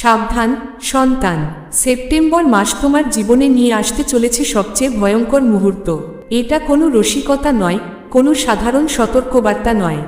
সাবধান, সন্তান। সেপ্টেম্বর মাস তোমার জীবনে নিয়ে আসতে চলেছে সবচেয়ে ভয়ঙ্কর মুহূর্ত। এটা কোনো রসিকতা নয়, কোনো সাধারণ সতর্কবার্তা নয়।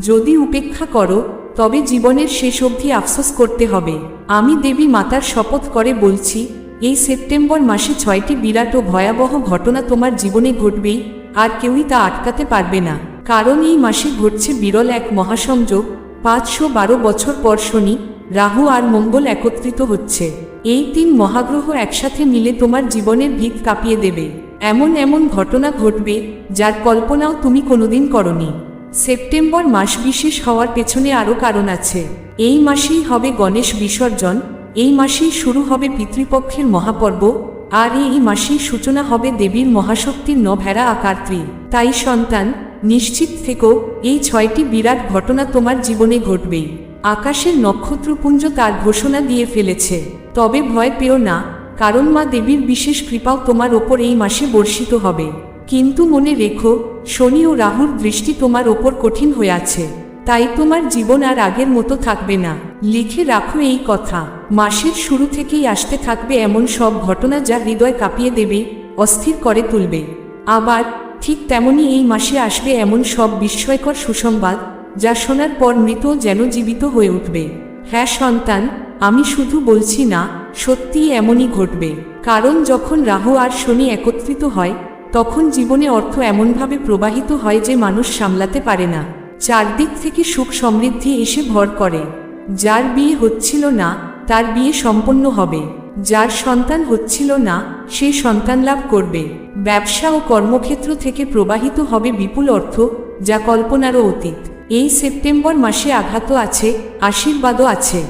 যদি উপেক্ষা করো, তবে জীবনের শেষ অবধি আফসোস করতে হবে। আমি দেবী মাতার শপথ করে বলছি, এই সেপ্টেম্বর মাসে ছয়টি বিরাট ও ভয়াবহ ঘটনা তোমার জীবনে ঘটবেই, আর কেউই তা আটকাতে পারবে না। কারণ এই মাসে ঘটছে বিরল এক মহাসংযোগ, পাঁচশো বারো বছর পর শনি রাহু আর মঙ্গল একত্রিত হচ্ছে। এই তিন মহাগ্রহ একসাথে মিলে তোমার জীবনের ভিত কাঁপিয়ে দেবে। এমন এমন ঘটনা ঘটবে, যার কল্পনাও তুমি কোনোদিন করনি। সেপ্টেম্বর মাস বিশেষ হওয়ার পেছনে আরও কারণ আছে। এই মাসেই হবে গণেশ বিসর্জন, এই মাসেই শুরু হবে পিতৃপক্ষের মহাপর্ব, আর এই মাসেই সূচনা হবে দেবীর মহাশক্তির নভেড়া আকারত্রী তাই সন্তান, নিশ্চিত থেকেও এই ছয়টি বিরাট ঘটনা তোমার জীবনে ঘটবেই। আকাশের নক্ষত্রপুঞ্জ তার ঘোষণা দিয়ে ফেলেছে। তবে ভয় পেও না, কারণ মা দেবীর বিশেষ কৃপাও তোমার ওপর এই মাসে বর্ষিত হবে। কিন্তু মনে রেখো, শনি ও রাহুর দৃষ্টি তোমার ওপর কঠিন হয়ে আছে। তাই তোমার জীবন আর আগের মতো থাকবে না। লিখে রাখো এই কথা, মাসের শুরু থেকেই আসতে থাকবে এমন সব ঘটনা যা হৃদয় কাঁপিয়ে দেবে, অস্থির করে তুলবে। আবার, ঠিক তেমনি এই মাসে আসবে এমন সব বিস্ময়কর সুসংবাদ যা শোনার পর মৃত যেন জীবিত হয়ে উঠবে। হ্যাঁ সন্তান, আমি শুধু বলছি না, সত্যিই এমনই ঘটবে। কারণ যখন রাহু আর শনি একত্রিত হয়, তখন জীবনে অর্থ এমনভাবে প্রবাহিত হয় যে মানুষ সামলাতে পারে না। চারদিক থেকে সুখ সমৃদ্ধি এসে ভর করে। যার বিয়ে হচ্ছিল না, তার বিয়ে সম্পন্ন হবে। যার সন্তান হচ্ছিল না, সে সন্তান লাভ করবে। ব্যবসা ও কর্মক্ষেত্র থেকে প্রবাহিত হবে বিপুল অর্থ, যা কল্পনারও অতীত। এই সেপ্টেম্বর মাসে আঘাতও আছে, আশীর্বাদও আছে,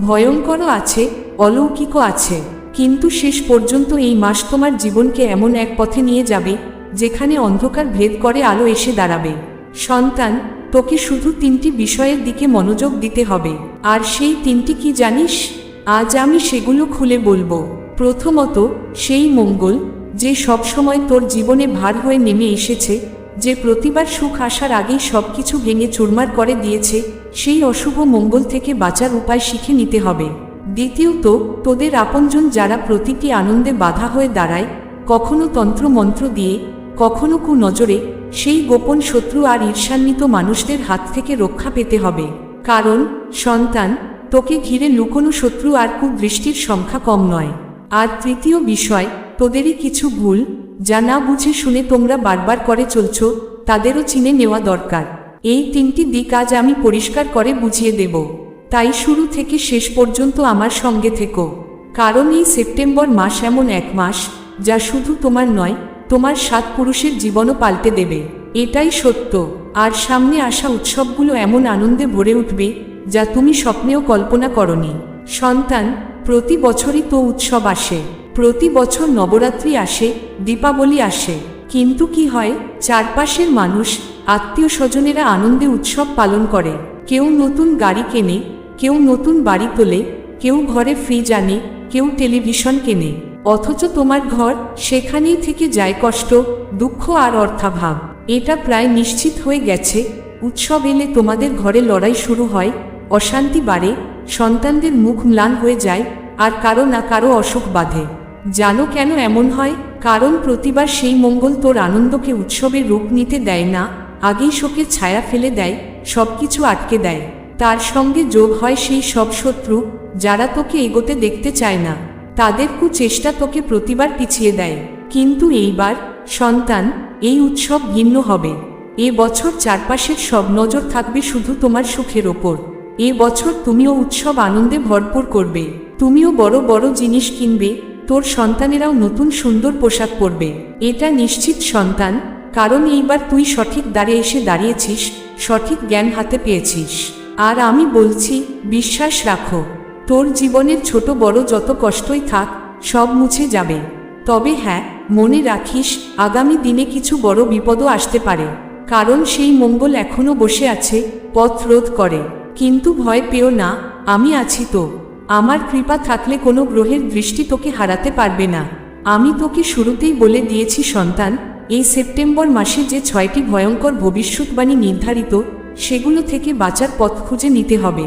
ভয়ঙ্করও আছে, অলৌকিকও আছে। কিন্তু শেষ পর্যন্ত এই মাস তোমার জীবনকে এমন এক পথে নিয়ে যাবে, যেখানে অন্ধকার ভেদ করে আলো এসে দাঁড়াবে। সন্তান, তোকে শুধু তিনটি বিষয়ের দিকে মনোযোগ দিতে হবে, আর সেই তিনটি কি জানিস? আজ আমি সেগুলো খুলে বলব। প্রথমত, সেই মঙ্গল, যে সবসময় তোর জীবনে ভার হয়ে নেমে এসেছে যে প্রতিবার সুখ আসার আগেই সব কিছু ভেঙে চুরমার করে দিয়েছে, সেই অশুভ মঙ্গল থেকে বাঁচার উপায় শিখে নিতে হবে। দ্বিতীয়ত, তোদের আপনজন যারা প্রতিটি আনন্দে বাধা হয়ে দাঁড়ায়, কখনো তন্ত্রমন্ত্র দিয়ে, কখনো কু নজরে সেই গোপন শত্রু আর ঈর্ষান্বিত মানুষদের হাত থেকে রক্ষা পেতে হবে। কারণ, সন্তান, তোকে ঘিরে লুকোনো শত্রু আর কুদৃষ্টির সংখ্যা কম নয়। আর তৃতীয় বিষয়, তোদেরই কিছু ভুল যা না বুঝে শুনে তোমরা বারবার করে চলছ, তাদেরও চিনে নেওয়া দরকার। এই তিনটি দিক আজ আমি পরিষ্কার করে বুঝিয়ে দেব। তাই শুরু থেকে শেষ পর্যন্ত আমার সঙ্গে থেকো। কারণ এই সেপ্টেম্বর মাস এমন এক মাস, যা শুধু তোমার নয়, তোমার সাত পুরুষের জীবনও পাল্টে দেবে। এটাই সত্য। আর সামনে আসা উৎসবগুলো এমন আনন্দে ভরে উঠবে, যা তুমি স্বপ্নেও কল্পনা করনি। সন্তান, প্রতি বছরই তো উৎসব আসে। প্রতি বছর নবরাত্রি আসে, দীপাবলি আসে। কিন্তু কি হয়, চারপাশের মানুষ, আত্মীয় স্বজনেরা আনন্দে উৎসব পালন করে। কেউ নতুন গাড়ি কেনে, কেউ নতুন বাড়ি তোলে, কেউ ঘরে ফ্রিজ আনে, কেউ টেলিভিশন কেনে। অথচ তোমার ঘর সেখানেই থেকে যায় কষ্ট, দুঃখ আর অর্থাভাব। এটা প্রায় নিশ্চিত হয়ে গেছে। উৎসব এলে তোমাদের ঘরে লড়াই শুরু হয়, অশান্তি বাড়ে, সন্তানদের মুখ ম্লান হয়ে যায়, আর কারও না কারও অসুখ বাঁধে। জানো কেন এমন হয়? কারণ প্রতিবার সেই মঙ্গল তোর আনন্দকে উৎসবের রূপ নিতে দেয় না, আগেই শোকের ছায়া ফেলে দেয় সব কিছু আটকে দেয়। তার সঙ্গে যোগ হয় সেই সব শত্রু, যারা তোকে এগোতে দেখতে চায় না। তাদের কু চেষ্টা তোকে প্রতিবার পিছিয়ে দেয়। কিন্তু এইবার, সন্তান, এই উৎসব ভিন্ন হবে। এ বছর চারপাশের সব নজর থাকবে শুধু তোমার সুখের ওপর। এ বছর তুমিও উৎসব আনন্দে ভরপুর করবে। তুমিও বড় বড় জিনিস কিনবে তোর সন্তানেরাও নতুন সুন্দর পোশাক পরবে। এটা নিশ্চিত সন্তান, কারণ এইবার তুই সঠিক দাঁড়ে এসে দাঁড়িয়েছিস, সঠিক জ্ঞান হাতে পেয়েছিস। আর আমি বলছি, বিশ্বাস রাখো, তোর জীবনের ছোট বড় যত কষ্টই থাক, সব মুছে যাবে। তবে হ্যাঁ মনে রাখিস, আগামী দিনে কিছু বড় বিপদও আসতে পারে, কারণ সেই মঙ্গল এখনও বসে আছে, পথ রোধ করে। কিন্তু ভয় পেও না, আমি আছি তো। আমার কৃপা থাকলে কোনো গ্রহের দৃষ্টি তোকে হারাতে পারবে না। আমি তোকে শুরুতেই বলে দিয়েছি, সন্তান, এই সেপ্টেম্বর মাসে যে ছয়টি ভয়ঙ্কর ভবিষ্যৎবাণী নির্ধারিত, সেগুলো থেকে বাঁচার পথ খুঁজে নিতে হবে।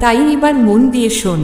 তাই এবার মন দিয়ে শোন,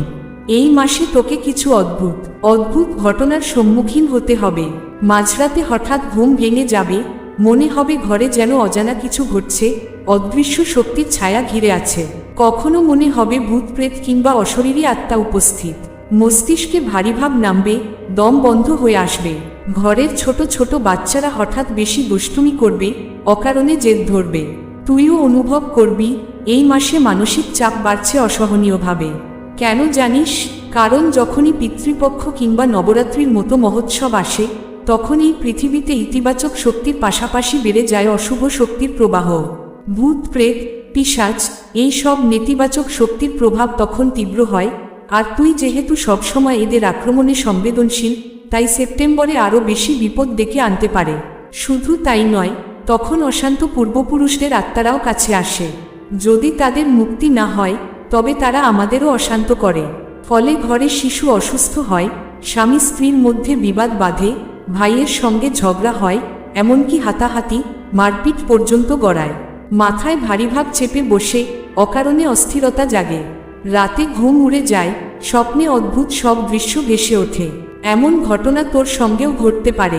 এই মাসে তোকে কিছু অদ্ভুত অদ্ভুত ঘটনার সম্মুখীন হতে হবে। মাঝরাতে হঠাৎ ঘুম ভেঙে যাবে, মনে হবে ঘরে যেন অজানা কিছু ঘটছে অদৃশ্য শক্তির ছায়া ঘিরে আছে। কখনো মনে হবে ভূত প্রেত কিংবা অশরীরী আত্মা উপস্থিত। মস্তিষ্কে ভারী ভাব নামবে, দম বন্ধ হয়ে আসবে। ঘরের ছোট ছোট বাচ্চারা হঠাৎ বেশি দুষ্টুমি করবে, অকারণে জেদ ধরবে। তুইও অনুভব করবি, এই মাসে মানসিক চাপ বাড়ছে অসহনীয়ভাবে। কেন জানিস, কারণ যখনই পিতৃপক্ষ কিংবা নবরাত্রির মতো মহোৎসব আসে তখন এই পৃথিবীতে ইতিবাচক শক্তির পাশাপাশি বেড়ে যায় অশুভ শক্তির প্রবাহ। ভূত, প্রেত পিসাচ এই সব নেতিবাচক শক্তির প্রভাব তখন তীব্র হয়, আর তুই যেহেতু সবসময় এদের আক্রমণে সংবেদনশীল, তাই সেপ্টেম্বরে আরও বেশি বিপদ ডেকে আনতে পারে। শুধু তাই নয়, তখন অশান্ত পূর্বপুরুষদের আত্মারাও কাছে আসে। যদি তাদের মুক্তি না হয়, তবে তারা আমাদেরও অশান্ত করে। ফলে ঘরে শিশু অসুস্থ হয়, স্বামী স্ত্রীর মধ্যে বিবাদ বাঁধে, ভাইয়ের সঙ্গে ঝগড়া হয়, এমনকি হাতাহাতি, মারপিট পর্যন্ত গড়ায়। মাথায় ভারী ভাব চেপে বসে, অকারণে অস্থিরতা জাগে। রাতে ঘুম উড়ে যায়, স্বপ্নে অদ্ভুত সব দৃশ্য ভেসে ওঠে। এমন ঘটনা তোর সঙ্গেও ঘটতে পারে।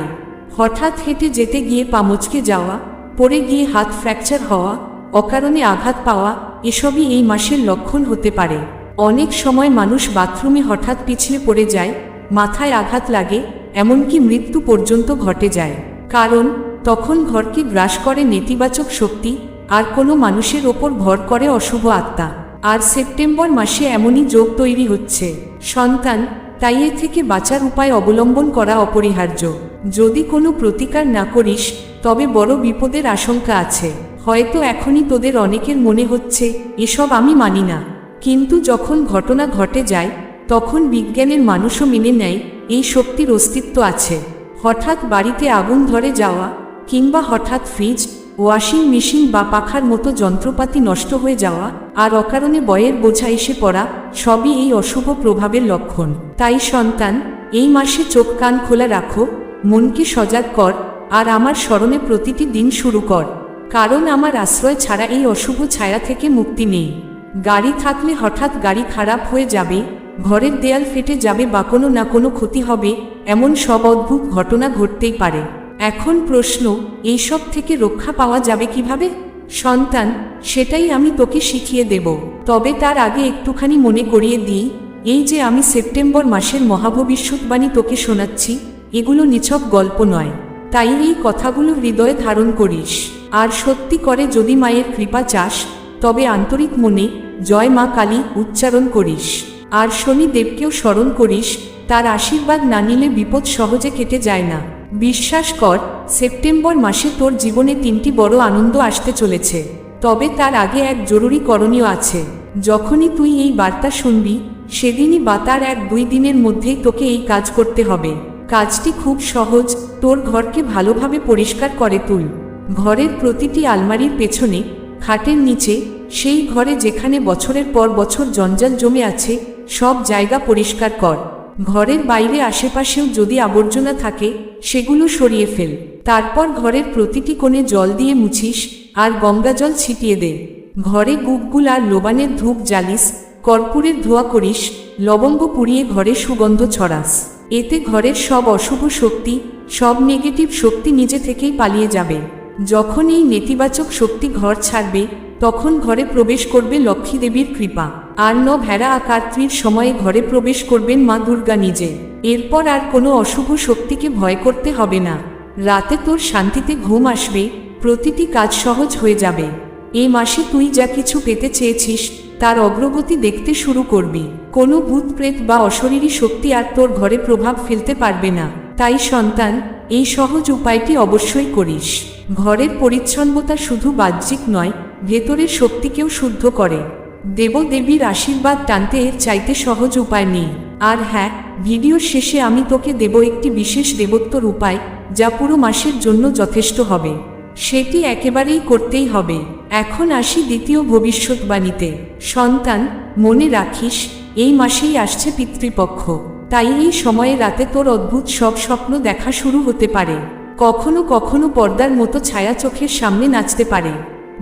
হঠাৎ হেঁটে যেতে গিয়ে পামচকে যাওয়া, পড়ে গিয়ে হাত ফ্র্যাকচার হওয়া, অকারণে আঘাত পাওয়া, এসবই এই মাসের লক্ষণ হতে পারে। অনেক সময় মানুষ বাথরুমে হঠাৎ পিছলে পড়ে যায়, মাথায় আঘাত লাগে, এমনকি মৃত্যু পর্যন্ত ঘটে যায়। কারণ, তখন ঘরকে গ্রাস করে নেতিবাচক শক্তি আর কোনো মানুষের ওপর ভর করে অশুভ আত্মা। আর সেপ্টেম্বর মাসে এমনই যোগ তৈরি হচ্ছে। সন্তান, তাই এ থেকে বাঁচার উপায় অবলম্বন করা অপরিহার্য। যদি কোনো প্রতিকার না করিস, তবে বড় বিপদের আশঙ্কা আছে। হয়তো এখনই তোদের অনেকের মনে হচ্ছে, এসব আমি মানি না। কিন্তু যখন ঘটনা ঘটে যায়, তখন বিজ্ঞানের মানুষও মেনে নেয়, এই শক্তির অস্তিত্ব আছে। হঠাৎ বাড়িতে আগুন ধরে যাওয়া, কিংবা হঠাৎ ফ্রিজ ওয়াশিং মেশিন বা পাখার মতো যন্ত্রপাতি নষ্ট হয়ে যাওয়া আর অকারণে বয়ের বোঝা এসে পড়া সবই এই অশুভ প্রভাবের লক্ষণ। তাই সন্তান, এই মাসে চোখ কান খোলা রাখো, মনকে সজাগ কর আর আমার স্মরণে প্রতিটি দিন শুরু কর। কারণ আমার আশ্রয় ছাড়া এই অশুভ ছায়া থেকে মুক্তি নেই। গাড়ি থাকলে হঠাৎ গাড়ি খারাপ হয়ে যাবে, ঘরের দেয়াল ফেটে যাবে বা কোনো না কোনো ক্ষতি হবে, এমন সব অদ্ভুত ঘটনা ঘটতেই পারে। এখন প্রশ্ন এইসব থেকে রক্ষা পাওয়া যাবে কীভাবে? সন্তান, সেটাই আমি তোকে শিখিয়ে দেব। তবে তার আগে একটুখানি মনে করিয়ে দিই, এই যে আমি সেপ্টেম্বর মাসের মহাভবিষ্যৎবাণী তোকে শোনাচ্ছি, এগুলো নিছক গল্প নয়। তাই এই কথাগুলো হৃদয়ে ধারণ করিস। আর সত্যি করে যদি মায়ের কৃপা চাস, তবে আন্তরিক মনে জয় মা কালী উচ্চারণ করিস। আর শনিদেবকেও স্মরণ করিস, তার আশীর্বাদ না নিলে বিপদ সহজে কেটে যায় না। বিশ্বাস কর, সেপ্টেম্বর মাসে তোর জীবনে তিনটি বড় আনন্দ আসতে চলেছে। তবে তার আগে এক জরুরি করণীয় আছে। যখনই তুই এই বার্তা শুনবি, সেদিনই বা তার এক দুই দিনের মধ্যেই তোকে এই কাজ করতে হবে। কাজটি খুব সহজ, তোর ঘরকে ভালোভাবে পরিষ্কার করে তুল। ঘরের প্রতিটি আলমারির পেছনে, খাটের নিচে, সেই ঘরে যেখানে বছরের পর বছর জঞ্জাল জমে আছে, সব জায়গা পরিষ্কার কর। ঘরের বাইরে আশেপাশেও যদি আবর্জনা থাকে, সেগুলো সরিয়ে ফেল। তারপর ঘরের প্রতিটি কোণে জল দিয়ে মুছিস আর গঙ্গা জল ছিটিয়ে দে। ঘরে গুগগুল আর লোবানের ধূপ জ্বালিস, কর্পূরের ধোয়া করিস, লবঙ্গ পুড়িয়ে ঘরে সুগন্ধ ছড়াস। এতে ঘরের সব অশুভ শক্তি, সব নেগেটিভ শক্তি নিজে থেকেই পালিয়ে যাবে। যখন এই নেতিবাচক শক্তি ঘর ছাড়বে, তখন ঘরে প্রবেশ করবে লক্ষ্মী দেবীর কৃপা। আর ন ভেড়া আকাত্রীর সময়ে ঘরে প্রবেশ করবেন মা দুর্গা নিজে। এরপর আর কোনো অশুভ শক্তিকে ভয় করতে হবে না। রাতে তোর শান্তিতে ঘুম আসবে, প্রতিটি কাজ সহজ হয়ে যাবে। এ মাসে তুই যা কিছু পেতে চেয়েছিস, তার অগ্রগতি দেখতে শুরু করবি। কোনো ভূত প্রেত বা অশরীরী শক্তি আর তোর ঘরে প্রভাব ফেলতে পারবে না। তাই সন্তান, এই সহজ উপায়টি অবশ্যই করিস। ঘরের পরিচ্ছন্নতা শুধু বাহ্যিক নয়, ভেতরের শক্তিকেও শুদ্ধ করে। দেবদেবীর আশীর্বাদ টানতে এর চাইতে সহজ উপায় নেই। আর হ্যাঁ ভিডিও শেষে আমি তোকে দেব একটি বিশেষ দেবত্বর উপায়, যা পুরো মাসের জন্য যথেষ্ট হবে। সেটি একেবারেই করতেই হবে। এখন আসি দ্বিতীয় ভবিষ্যৎবাণীতে। সন্তান, মনে রাখিস, এই মাসেই আসছে পিতৃপক্ষ। তাই এই সময়ে রাতে তোর অদ্ভুত সব স্বপ্ন দেখা শুরু হতে পারে। কখনো কখনো পর্দার মতো ছায়া চোখের সামনে নাচতে পারে।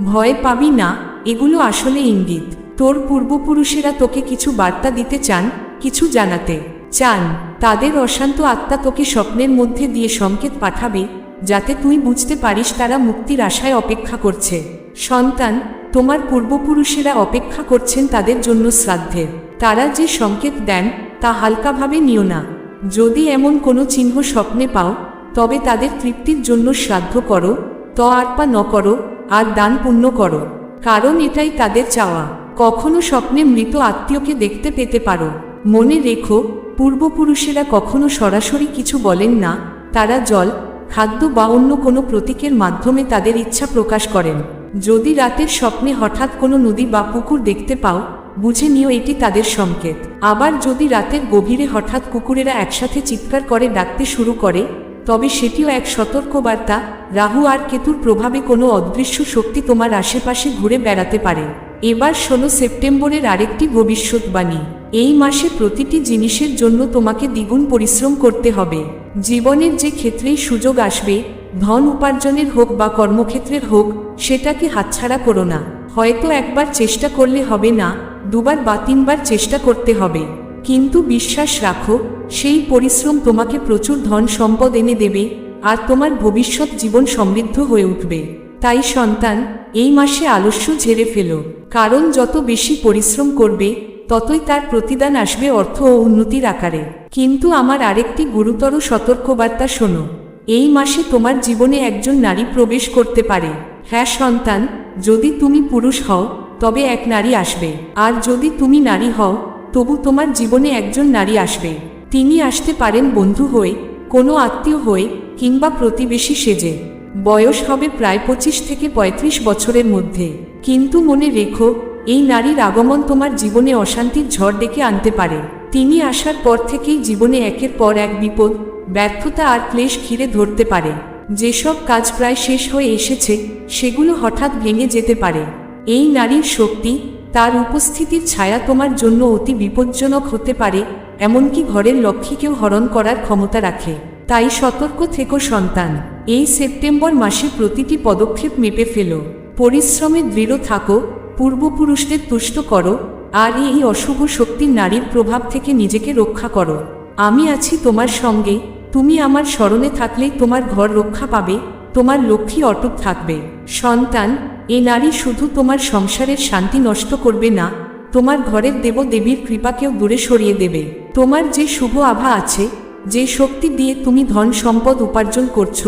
ভয় পাবি না, এগুলো আসলে ইঙ্গিত। তোর পূর্বপুরুষেরা তোকে কিছু বার্তা দিতে চান, কিছু জানাতে চান, তাদের অশান্ত আত্মা তোকে স্বপ্নের মধ্যে দিয়ে সংকেত পাঠাবে, যাতে তুই বুঝতে পারিস তারা মুক্তির আশায় অপেক্ষা করছে। সন্তান, তোমার পূর্বপুরুষেরা অপেক্ষা করছেন তাদের জন্য শ্রাদ্ধের তারা যে সংকেত দেন, তা হালকাভাবে নিও না। যদি এমন কোনো চিহ্ন স্বপ্নে পাও, তবে তাদের তৃপ্তির জন্য শ্রাদ্ধ করো, ত আর পা ন করো, আর দান পুণ্য করো। কারণ এটাই তাদের চাওয়া। কখনো স্বপ্নে মৃত আত্মীয়কে দেখতে পেতে পারো। মনে রেখো, পূর্বপুরুষেরা কখনো সরাসরি কিছু বলেন না, তারা জল, খাদ্য বা অন্য কোনো প্রতীকের মাধ্যমে তাদের ইচ্ছা প্রকাশ করেন। যদি রাতের স্বপ্নে হঠাৎ কোনো নদী বা পুকুর দেখতে পাও, বুঝে নিও এটি তাদের সংকেত। আবার যদি রাতের গভীরে হঠাৎ কুকুরেরা একসাথে চিৎকার করে ডাকতে শুরু করে, তবে সেটিও এক সতর্কবার্তা, রাহু আর কেতুর প্রভাবে কোনো অদৃশ্য শক্তি তোমার আশেপাশে ঘুরে বেড়াতে পারে। এবার ষোলো সেপ্টেম্বরের আরেকটি ভবিষ্যৎবাণী। এই মাসে প্রতিটি জিনিসের জন্য তোমাকে দ্বিগুণ পরিশ্রম করতে হবে। জীবনের যে ক্ষেত্রেই সুযোগ আসবে, ধন উপার্জনের হোক বা কর্মক্ষেত্রের হোক, সেটাকে হাতছাড়া করো না। হয়তো একবার চেষ্টা করলে হবে না, দুবার বা তিনবার চেষ্টা করতে হবে। কিন্তু বিশ্বাস রাখো, সেই পরিশ্রম তোমাকে প্রচুর ধন সম্পদ এনে দেবে, আর তোমার ভবিষ্যৎ জীবন সমৃদ্ধ হয়ে উঠবে। তাই সন্তান, এই মাসে আলস্য ঝেড়ে ফেলো। কারণ যত বেশি পরিশ্রম করবে, ততই তার প্রতিদান আসবে অর্থ ও উন্নতির আকারে। কিন্তু আমার আরেকটি গুরুতর সতর্কবার্তা শোনো। এই মাসে তোমার জীবনে একজন নারী প্রবেশ করতে পারে। হ্যাঁ সন্তান, যদি তুমি পুরুষ হও, তবে এক নারী আসবে। আর যদি তুমি নারী হও, তবু তোমার জীবনে একজন নারী আসবে। তিনি আসতে পারেন বন্ধু হয়ে, কোনো আত্মীয় হয়ে, কিংবা প্রতিবেশী সেজে। বয়স হবে প্রায় পঁচিশ থেকে ৩৫ বছরের মধ্যে। কিন্তু মনে রেখো, এই নারীর আগমন তোমার জীবনে অশান্তির ঝড় ডেকে আনতে পারে। তিনি আসার পর থেকেই জীবনে একের পর এক বিপদ, ব্যর্থতা আর ক্লেশ ঘিরে ধরতে পারে। যেসব কাজ প্রায় শেষ হয়ে এসেছে, সেগুলো হঠাৎ ভেঙে যেতে পারে। এই নারীর শক্তি, তার উপস্থিতির ছায়া তোমার জন্য অতি বিপজ্জনক হতে পারে, এমনকি ঘরের লক্ষ্মীকেও হরণ করার ক্ষমতা রাখে। তাই সতর্ক থেকো, সন্তান। এই সেপ্টেম্বর মাসে প্রতিটি পদক্ষেপ মেপে ফেলো। পরিশ্রমে দৃঢ় থাকো, পূর্বপুরুষদের তুষ্ট করো, আর এই অশুভ শক্তির নারীর প্রভাব থেকে নিজেকে রক্ষা করো। আমি আছি তোমার সঙ্গে, তুমি আমার স্মরণে থাকলেই তোমার ঘর রক্ষা পাবে, তোমার লক্ষ্মী অটুট থাকবে। সন্তান এ নারী শুধু তোমার সংসারের শান্তি নষ্ট করবে না, তোমার ঘরের দেব দেবীর কৃপাকেও দূরে সরিয়ে দেবে। তোমার যে শুভ আভা আছে, যে শক্তি দিয়ে তুমি ধন সম্পদ উপার্জন করছ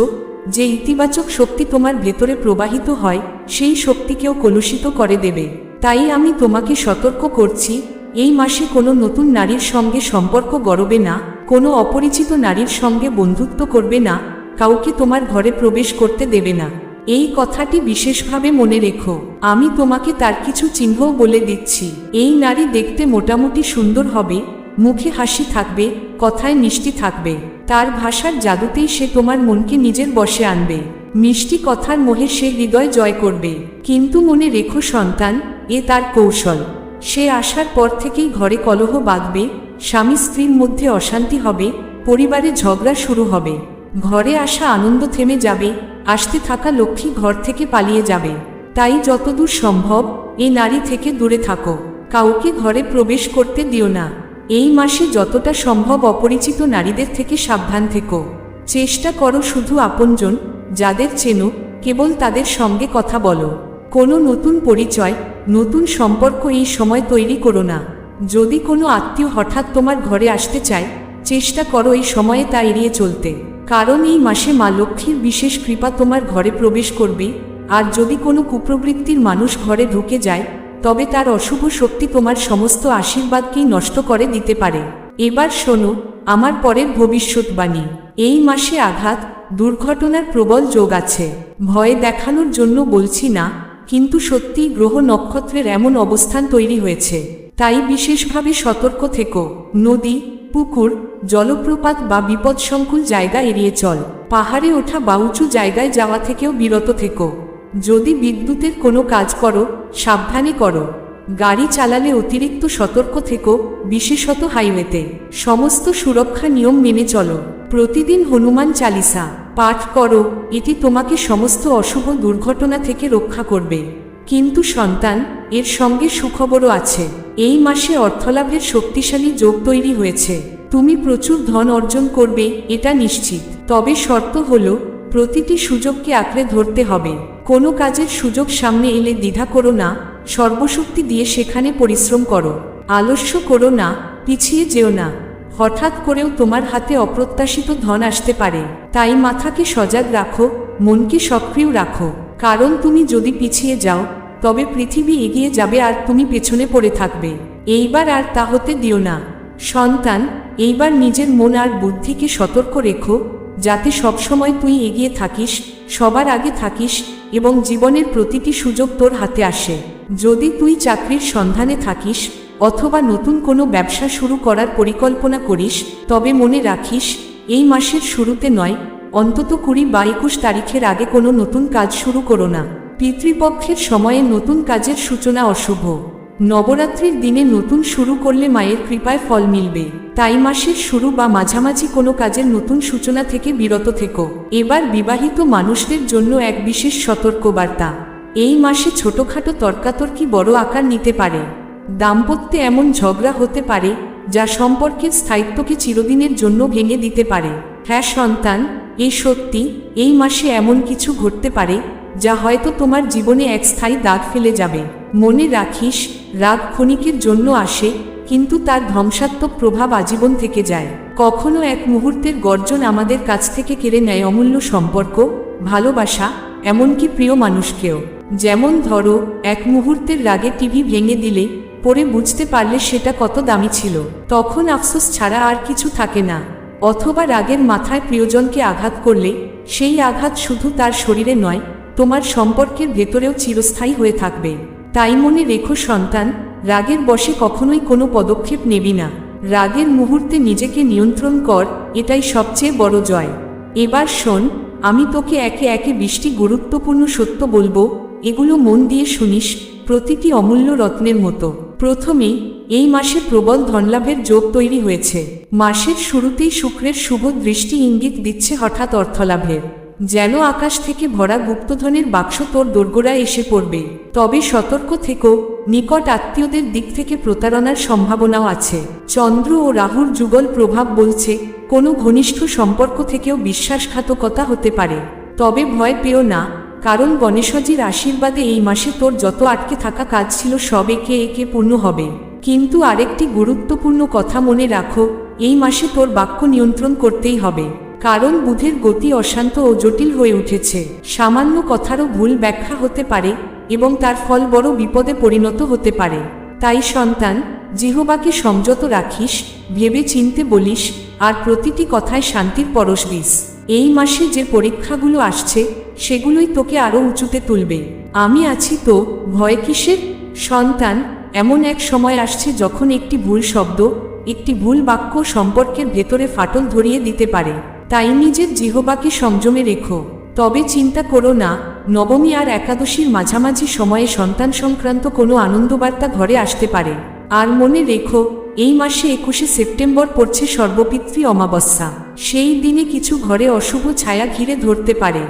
যে ইতিবাচক শক্তি তোমার ভেতরে প্রবাহিত হয়, সেই শক্তিকেও কলুষিত করে দেবে। তাই আমি তোমাকে সতর্ক করছি, এই মাসে কোনো নতুন নারীর সঙ্গে সম্পর্ক গড়বে না, কোনো অপরিচিত নারীর সঙ্গে বন্ধুত্ব করবে না, কাউকে তোমার ঘরে প্রবেশ করতে দেবে না। এই কথাটি বিশেষভাবে মনে রেখো। আমি তোমাকে তার কিছু চিহ্নও বলে দিচ্ছি। এই নারী দেখতে মোটামুটি সুন্দর হবে মুখে হাসি থাকবে, কথায় মিষ্টি থাকবে। তার ভাষার জাদুতেই সে তোমার মনকে নিজের বশে আনবে। মিষ্টি কথার মোহে সে হৃদয় জয় করবে। কিন্তু মনে রেখো সন্তান, এ তার কৌশল। সে আসার পর থেকেই ঘরে কলহ বাঁধবে, স্বামী স্ত্রীর মধ্যে অশান্তি হবে, পরিবারে ঝগড়া শুরু হবে। ঘরে আসা আনন্দ থেমে যাবে, আসতে থাকা লক্ষ্মী ঘর থেকে পালিয়ে যাবে। তাই যতদূর সম্ভব, এ নারী থেকে দূরে থাকো। কাউকে ঘরে প্রবেশ করতে দিও না। এই মাসে যতটা সম্ভব অপরিচিত নারীদের থেকে সাবধান থেকো। চেষ্টা করো শুধু আপনজন, যাদের চেনো, কেবল তাদের সঙ্গে কথা বলো। কোনো নতুন পরিচয়, নতুন সম্পর্ক এই সময় তৈরি করো না। যদি কোনো আত্মীয় হঠাৎ তোমার ঘরে আসতে চায়, চেষ্টা করো এই সময়ে তা এড়িয়ে চলতে। কারণ এই মাসে মা লক্ষ্মীর বিশেষ কৃপা তোমার ঘরে প্রবেশ করবে, আর যদি কোনো কুপ্রবৃত্তির মানুষ ঘরে ঢুকে যায় তবে তার অশুভ শক্তি তোমার সমস্ত আশীর্বাদকেই নষ্ট করে দিতে পারে। এবার শোনো, আমার পরের ভবিষ্যৎবাণী। এই মাসে আঘাত, দুর্ঘটনার প্রবল যোগ আছে। ভয় দেখানোর জন্য বলছি না, কিন্তু সত্যিই গ্রহ নক্ষত্রের এমন অবস্থান তৈরি হয়েছে। তাই বিশেষভাবে সতর্ক থেকো। নদী, পুকুর, জলপ্রপাত বা বিপদসংকুল জায়গা এড়িয়ে চল। পাহাড়ে ওঠা বা উঁচু জায়গায় যাওয়া থেকেও বিরত থেকো। যদি বিদ্যুতের কোনো কাজ করো, সাবধানে করো। গাড়ি চালালে অতিরিক্ত সতর্ক থেকো, বিশেষত হাইওয়েতে। সমস্ত সুরক্ষা নিয়ম মেনে চলো। প্রতিদিন হনুমান চালিসা পাঠ করো, এটি তোমাকে সমস্ত অশুভ দুর্ঘটনা থেকে রক্ষা করবে। কিন্তু সন্তান, এর সঙ্গে সুখবরও আছে। এই মাসে অর্থলাভের শক্তিশালী যোগ তৈরি হয়েছে। তুমি প্রচুর ধন অর্জন করবে, এটা নিশ্চিত। তবে শর্ত হলো, প্রতিটি সুযোগকে আঁকড়ে ধরতে হবে। কোনো কাজের সুযোগ সামনে এলে দ্বিধা করো না, সর্বশক্তি দিয়ে সেখানে পরিশ্রম করো। আলস্য করো না, পিছিয়ে যেও না। হঠাৎ করেও তোমার হাতে অপ্রত্যাশিত ধন আসতে পারে। তাই মাথাকে সজাগ রাখো, মনকে সক্রিয় রাখো। কারণ তুমি যদি পিছিয়ে যাও, তবে পৃথিবী এগিয়ে যাবে আর তুমি পেছনে পড়ে থাকবে। এইবার আর তা হতে দিও না। সন্তান, এইবার নিজের মন আর বুদ্ধিকে সতর্ক রেখো যাতে সবসময় তুই এগিয়ে থাকিস, সবার আগে থাকিস এবং জীবনের প্রতিটি সুযোগ তোর হাতে আসে। যদি তুই চাকরির সন্ধানে থাকিস অথবা নতুন কোনো ব্যবসা শুরু করার পরিকল্পনা করিস, তবে মনে রাখিস, এই মাসের শুরুতে নয়, অন্তত কুড়ি বা একুশ তারিখের আগে কোনো নতুন কাজ শুরু করো না। পিতৃপক্ষের সময়ে নতুন কাজের সূচনা অশুভ। নবরাত্রির দিনে নতুন শুরু করলে মায়ের কৃপায় ফল মিলবে। তাই মাসের শুরু বা মাঝামাঝি কোনো কাজের নতুন সূচনা থেকে বিরত থেকো। এবার বিবাহিত মানুষদের জন্য এক বিশেষ সতর্কবার্তা। এই মাসে ছোটখাটো তর্কাতর্কি বড় আকার নিতে পারে। দাম্পত্যে এমন ঝগড়া হতে পারে, যা সম্পর্কের স্থায়িত্বকে চিরদিনের জন্য ভেঙে দিতে পারে। হ্যাঁ সন্তান এই সত্যি, এই মাসে এমন কিছু ঘটতে পারে, যা হয়তো তোমার জীবনে এক স্থায়ী দাগ ফেলে যাবে। মনে রাখিস, রাগ ক্ষণিকের জন্য আসে, কিন্তু তার ধ্বংসাত্মক প্রভাব আজীবন থেকে যায়। কখনো এক মুহূর্তের গর্জন আমাদের কাছ থেকে কেড়ে নেয় অমূল্য সম্পর্ক, ভালোবাসা, এমনকি প্রিয় মানুষকেও। যেমন ধরো, এক মুহূর্তের রাগে টিভি ভেঙে দিলে, পরে বুঝতে পারলে সেটা কত দামি ছিল। তখন আফসোস ছাড়া আর কিছু থাকে না। অথবা রাগের মাথায় প্রিয়জনকে আঘাত করলে, সেই আঘাত শুধু তার শরীরে নয়, তোমার সম্পর্কের ভেতরেও চিরস্থায়ী হয়ে থাকবে। তাই মনে রেখো সন্তান, রাগের বশে কখনোই কোনো পদক্ষেপ নেবি না। রাগের মুহূর্তে নিজেকে নিয়ন্ত্রণ কর, এটাই সবচেয়ে বড় জয়। এবার শোন, আমি তোকে একে একে বৃষ্টি গুরুত্বপূর্ণ সত্য বলব, এগুলো মন দিয়ে শুনিস, প্রতিটি অমূল্য রত্নের মতো। প্রথমেই এই মাসে প্রবল ধনলাভের যোগ তৈরি হয়েছে। মাসের শুরুতেই শুক্রের শুভ দৃষ্টি ইঙ্গিত দিচ্ছে হঠাৎ অর্থলাভের। যেন আকাশ থেকে ভরা গুপ্তধনের বাক্স তোর দোরগোড়ায় এসে পড়বে। তবে সতর্ক থেকো, নিকট আত্মীয়দের দিক থেকে প্রতারণার সম্ভাবনাও আছে। চন্দ্র ও রাহুর যুগল প্রভাব বলছে, কোনো ঘনিষ্ঠ সম্পর্ক থেকেও বিশ্বাসঘাতকতা হতে পারে। তবে ভয় পেও না, কারণ গণেশজির আশীর্বাদে এই মাসে তোর যত আটকে থাকা কাজ ছিল সব একে একে পূর্ণ হবে। কিন্তু আরেকটি গুরুত্বপূর্ণ কথা মনে রাখো, এই মাসে তোর বাক্য নিয়ন্ত্রণ করতেই হবে। কারণ বুধের গতি অশান্ত ও জটিল হয়ে উঠেছে। সামান্য কথারও ভুল ব্যাখ্যা হতে পারে এবং তার ফল বড় বিপদে পরিণত হতে পারে। তাই সন্তান, জিহবাকে সংযত রাখিস, ভেবে চিনতে বলিস, আর প্রতিটি কথায় শান্তির পরশ দিস। এই মাসে যে পরীক্ষাগুলো আসছে, সেগুলোই তোকে আরও উঁচুতে তুলবে। আমি আছি তো, ভয় কিসের? সন্তান, এমন এক সময় আসছে যখন একটি ভুল শব্দ, একটি ভুল বাক্য সম্পর্কের ভেতরে ফাটল ধরিয়ে দিতে পারে। তাই নিজের জিহবাকে সংযমে রেখো। তবে চিন্তা করো না, নবমী আর একাদশীর মাঝামাঝি সময়ে সন্তান সংক্রান্ত কোনো আনন্দবার্তা ঘরে আসতে পারে। আর মনে রেখো, এই মাসে একুশে সেপ্টেম্বর পড়ছে সর্বপিতৃ অমাবস্যা। সেই দিনে কিছু ঘরে অশুভ ছায়া ঘিরে ধরতে পারে।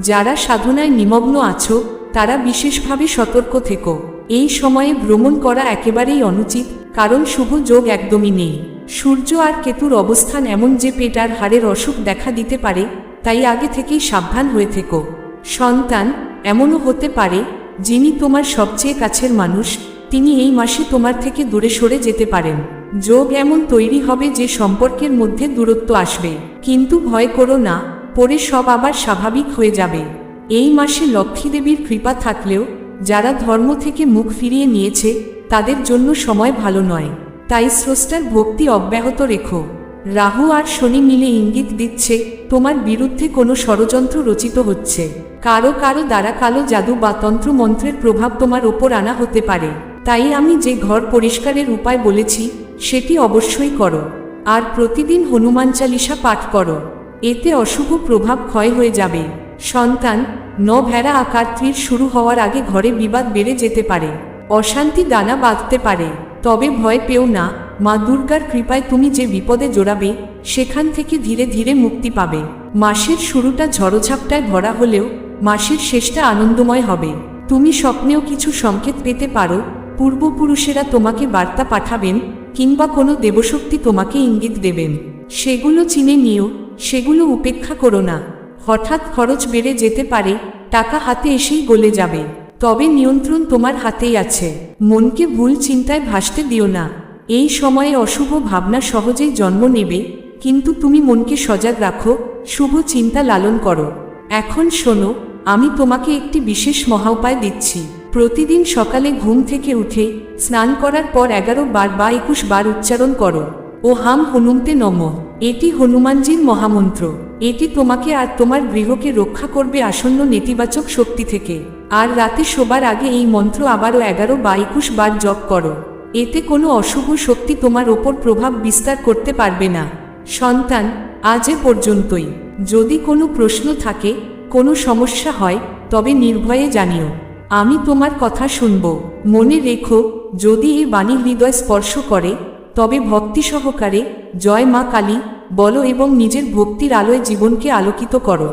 যারা সাধনায় নিমগ্ন আছো, তারা বিশেষভাবে সতর্ক থেকো। এই সময়ে ভ্রমণ করা একেবারেই অনুচিত, কারণ শুভ যোগ একদমই নেই। সূর্য আর কেতুর অবস্থান এমন যে পেট আর হাড়ের অসুখ দেখা দিতে পারে, তাই আগে থেকেই সাবধান হয়ে থেকো। সন্তান, এমনও হতে পারে, যিনি তোমার সবচেয়ে কাছের মানুষ, তিনি এই মাসে তোমার থেকে দূরে সরে যেতে পারেন। যোগ এমন তৈরি হবে যে সম্পর্কের মধ্যে দূরত্ব আসবে। কিন্তু ভয় করো না, পরে সব আবার স্বাভাবিক হয়ে যাবে। এই মাসে লক্ষ্মী দেবীর কৃপা থাকলেও, যারা ধর্ম থেকে মুখ ফিরিয়ে নিয়েছে, তাদের জন্য সময় ভালো নয়। তাই স্রষ্টার ভক্তি অব্যাহত রেখো। রাহু আর শনি মিলে ইঙ্গিত দিচ্ছে, তোমার বিরুদ্ধে কোনো ষড়যন্ত্র রচিত হচ্ছে। কারও কারও দ্বারা কালো জাদু বা তন্ত্র মন্ত্রের প্রভাব তোমার ওপর আনা হতে পারে। তাই আমি যে ঘর পরিষ্কারের উপায় বলেছি, সেটি অবশ্যই করো। আর প্রতিদিন হনুমান চালিসা পাঠ করো। এতে অশুভ প্রভাব ক্ষয় হয়ে যাবে। সন্তান ন ভেড়া আকার শুরু হওয়ার আগে ঘরে বিবাদ বেড়ে যেতে পারে। অশান্তি দানা বাঁধতে পারে। তবে ভয় পেও না, মা দুর্গার কৃপায় তুমি যে বিপদে জড়াবে, সেখান থেকে ধীরে ধীরে মুক্তি পাবে। মাসের শুরুটা ঝড়োঝাপটায় ভরা হলেও, মাসের শেষটা আনন্দময় হবে। তুমি স্বপ্নেও কিছু সংকেত পেতে পারো, পূর্বপুরুষেরা তোমাকে বার্তা পাঠাবেন, কিংবা কোনো দেবশক্তি তোমাকে ইঙ্গিত দেবেন। সেগুলো চিনে নিও, সেগুলো উপেক্ষা করো না। হঠাৎ খরচ বেড়ে যেতে পারে, টাকা হাতে এসেই গলে যাবে। তবে নিয়ন্ত্রণ তোমার হাতেই আছে। মনকে ভুল চিন্তায় ভাসতে দিও না। এই সময়ে অশুভ ভাবনা সহজেই জন্ম নেবে, কিন্তু তুমি মনকে সজাগ রাখো, শুভ চিন্তা লালন করো। এখন শোনো, আমি তোমাকে একটি বিশেষ মহা উপায় দিচ্ছি। প্রতিদিন সকালে ঘুম থেকে উঠে স্নান করার পর এগারো বার বা একুশ বার উচ্চারণ করো। ও হাম হনুমতে নম। এটি হনুমানজির মহামন্ত্র। এটি তোমাকে আর তোমার গৃহকে রক্ষা করবে আসন্ন নেতিবাচক শক্তি থেকে। আর রাতে শোবার আগে এই মন্ত্র আবারও এগারো বা একুশ বার জপ করো। এতে কোনো অশুভ শক্তি তোমার ওপর প্রভাব বিস্তার করতে পারবে না। সন্তান, আজ এ পর্যন্তই। যদি কোনো প্রশ্ন থাকে, কোনো সমস্যা হয়, তবে নির্ভয়ে জানিও। আমি তোমার কথা শুনব। মনে রেখো, যদি এই বাণী হৃদয় স্পর্শ করে, তবে ভক্তি সহকারে জয় মা কালী, বলো এবং নিজের ভক্তির আলোয় জীবনকে আলোকিত করো।